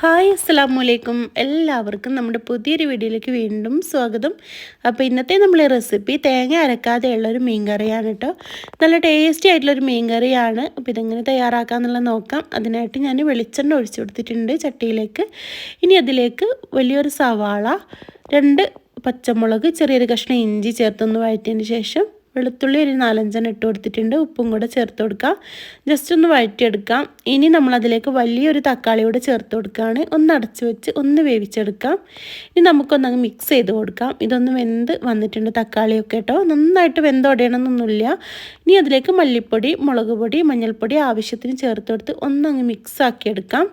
Hi അസ്സാം വലൈക്കും എല്ലാവർക്കും നമ്മുടെ പുതിയൊരു വീഡിയോയിലേക്ക് വീണ്ടും സ്വാഗതം. അപ്പോൾ ഇന്നത്തെ നമ്മളെ റെസിപ്പി തേങ്ങ അരക്കാതെയുള്ള ഒരു മീൻ കറിയാണ് കേട്ടോ. നല്ല ടേസ്റ്റി ആയിട്ടുള്ളൊരു മീൻ കറിയാണ് അപ്പോൾ ഇതെങ്ങനെ തയ്യാറാക്കാമെന്നുള്ളത് നോക്കാം. അതിനായിട്ട് ഞാൻ വെളിച്ചെണ്ണ ഒഴിച്ചു കൊടുത്തിട്ടുണ്ട് ചട്ടിയിലേക്ക്. ഇനി അതിലേക്ക് വലിയൊരു സവാള രണ്ട് പച്ചമുളക് ചെറിയൊരു കഷ്ണം ഇഞ്ചി ചേർത്തൊന്ന് വഴറ്റിയതിന് ശേഷം വെളുത്തുള്ളി ഒരു നാലഞ്ചെണ്ണം ഇട്ട് കൊടുത്തിട്ടുണ്ട്. ഉപ്പും കൂടെ ചേർത്ത് കൊടുക്കാം. ജസ്റ്റ് ഒന്ന് വഴറ്റിയെടുക്കാം. ഇനി നമ്മളതിലേക്ക് വലിയൊരു തക്കാളി കൂടെ ചേർത്ത് കൊടുക്കുകയാണ്. ഒന്ന് അടച്ചു വെച്ച് ഒന്ന് വേവിച്ചെടുക്കാം. ഇനി നമുക്കൊന്നങ്ങ് മിക്സ് ചെയ്ത് കൊടുക്കാം. ഇതൊന്ന് വെന്ത് വന്നിട്ടുണ്ട് തക്കാളിയൊക്കെ കേട്ടോ. നന്നായിട്ട് വെന്തൊടയണമെന്നൊന്നുമില്ല ഇനി അതിലേക്ക് മല്ലിപ്പൊടി മുളക് പൊടി മഞ്ഞൾപ്പൊടി ആവശ്യത്തിന് ചേർത്ത് കൊടുത്ത് ഒന്നങ്ങ് മിക്സ് ആക്കിയെടുക്കാം.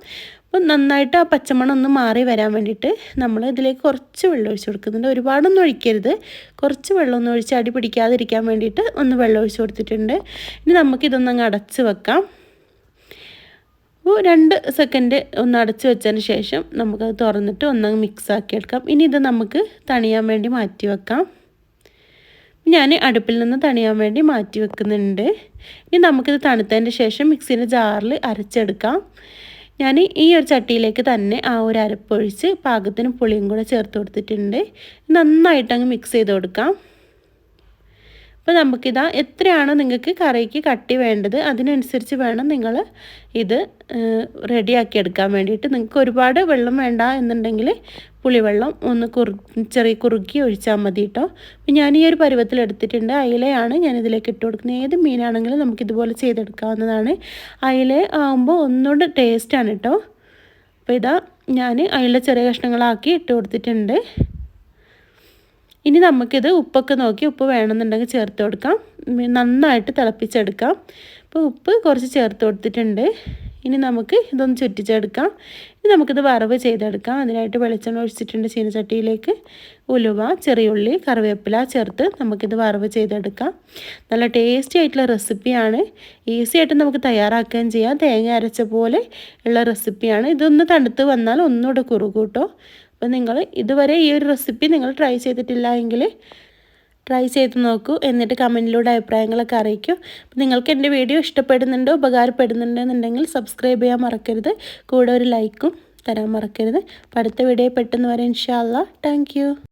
അപ്പം നന്നായിട്ട് ആ പച്ചമണം ഒന്ന് മാറി വരാൻ വേണ്ടിയിട്ട് നമ്മൾ ഇതിലേക്ക് കുറച്ച് വെള്ളം ഒഴിച്ച് കൊടുക്കുന്നുണ്ട്. ഒരുപാടൊന്നും ഒഴിക്കരുത്. കുറച്ച് വെള്ളം ഒന്ന് ഒഴിച്ച് അടി പിടിക്കാതിരിക്കാൻ വേണ്ടിയിട്ട് ഒന്ന് വെള്ളം ഒഴിച്ച് കൊടുത്തിട്ടുണ്ട്. ഇനി നമുക്കിതൊന്ന് അങ്ങ് അടച്ച് വെക്കാം. അപ്പോൾ രണ്ട് സെക്കൻഡ് ഒന്ന് അടച്ച് വെച്ചതിന് ശേഷം നമുക്കത് തുറന്നിട്ട് ഒന്നങ്ങ് മിക്സ് ആക്കി എടുക്കാം. ഇനി ഇത് നമുക്ക് തണിയാൻ വേണ്ടി മാറ്റി വെക്കാം. ഞാൻ അടുപ്പിൽ നിന്ന് തണിയാൻ വേണ്ടി മാറ്റി വെക്കുന്നുണ്ട്. ഇനി നമുക്കിത് തണുത്തതിന്റെ ശേഷം മിക്സിന്റെ ജാറിൽ അരച്ചെടുക്കാം. ഞാൻ ഈ ഒരു ചട്ടിയിലേക്ക് തന്നെ ആ ഒരു അരപ്പൊഴിച്ച് പാകത്തിന് പുളിയും കൂടെ ചേർത്ത് കൊടുത്തിട്ടുണ്ട്. നന്നായിട്ട് അങ്ങ് മിക്സ് ചെയ്ത് കൊടുക്കാം. അപ്പോൾ നമുക്കിതാ എത്രയാണോ നിങ്ങൾക്ക് കറിക്ക് കട്ടി വേണ്ടത് അതിനനുസരിച്ച് വേണം നിങ്ങൾ ഇത് റെഡിയാക്കി എടുക്കാൻ വേണ്ടിയിട്ട്. നിങ്ങൾക്ക് ഒരുപാട് വെള്ളം വേണ്ട എന്നുണ്ടെങ്കിൽ പുളിവെള്ളം ഒന്ന് കുറു ചെറിയ കുറുക്കി ഒഴിച്ചാൽ മതി കേട്ടോ അപ്പം ഞാൻ ഈ ഒരു പരുവത്തിൽ എടുത്തിട്ടുണ്ട്. അയിലയാണ് ഞാൻ ഇതിലേക്ക് ഇട്ട് കൊടുക്കുന്നത്. ഏത് മീനാണെങ്കിലും നമുക്കിതുപോലെ ചെയ്തെടുക്കാവുന്നതാണ്. അയില ആകുമ്പോൾ ഒന്നുകൂടെ ടേസ്റ്റാണ് കേട്ടോ അപ്പോൾ ഇതാ ഞാൻ അയില ചെറിയ കഷ്ണങ്ങളാക്കി ഇട്ട് കൊടുത്തിട്ടുണ്ട്. ഇനി നമുക്കിത് ഉപ്പൊക്കെ നോക്കി ഉപ്പ് വേണമെന്നുണ്ടെങ്കിൽ ചേർത്ത് കൊടുക്കാം. നന്നായിട്ട് തിളപ്പിച്ചെടുക്കാം. അപ്പോൾ ഉപ്പ് കുറച്ച് ചേർത്ത് കൊടുത്തിട്ടുണ്ട്. ഇനി നമുക്ക് ഇതൊന്ന് ചുറ്റിച്ചെടുക്കാം. ഇനി നമുക്കിത് വറവ് ചെയ്തെടുക്കാം. അതിനായിട്ട് വെളിച്ചെണ്ണ ഒഴിച്ചിട്ടുണ്ട് ചീനച്ചട്ടിയിലേക്ക്. ഉലുവ ചെറിയുള്ളി കറിവേപ്പില ചേർത്ത് നമുക്കിത് വറവ് ചെയ്തെടുക്കാം. നല്ല ടേസ്റ്റി ആയിട്ടുള്ള റെസിപ്പിയാണ് ഈസി ആയിട്ട് നമുക്ക് തയ്യാറാക്കുകയും ചെയ്യാം. തേങ്ങ അരച്ച പോലെ ഉള്ള റെസിപ്പിയാണ് ഇതൊന്ന് തണുത്ത് വന്നാൽ ഒന്നുകൂടെ കുറുകൂട്ടോ അപ്പോൾ നിങ്ങൾ ഇതുവരെ ഈ ഒരു റെസിപ്പി നിങ്ങൾ ട്രൈ ചെയ്തിട്ടില്ല എങ്കിൽ ട്രൈ ചെയ്ത് നോക്കൂ എന്നിട്ട് കമന്റിലൂടെ അഭിപ്രായങ്ങളൊക്കെ അറിയിക്കൂ. നിങ്ങൾക്ക് എന്റെ വീഡിയോ ഇഷ്ടപ്പെടുന്നുണ്ടോ ഉപകാരപ്പെടുന്നുണ്ടെന്നുണ്ടെങ്കിൽ സബ്സ്ക്രൈബ് ചെയ്യാൻ മറക്കരുത്. കൂടെ ഒരു ലൈക്കും തരാൻ മറക്കരുത്. അടുത്ത വീഡിയോ പെട്ടെന്ന് വരെ ഇൻഷാല്ല താങ്ക്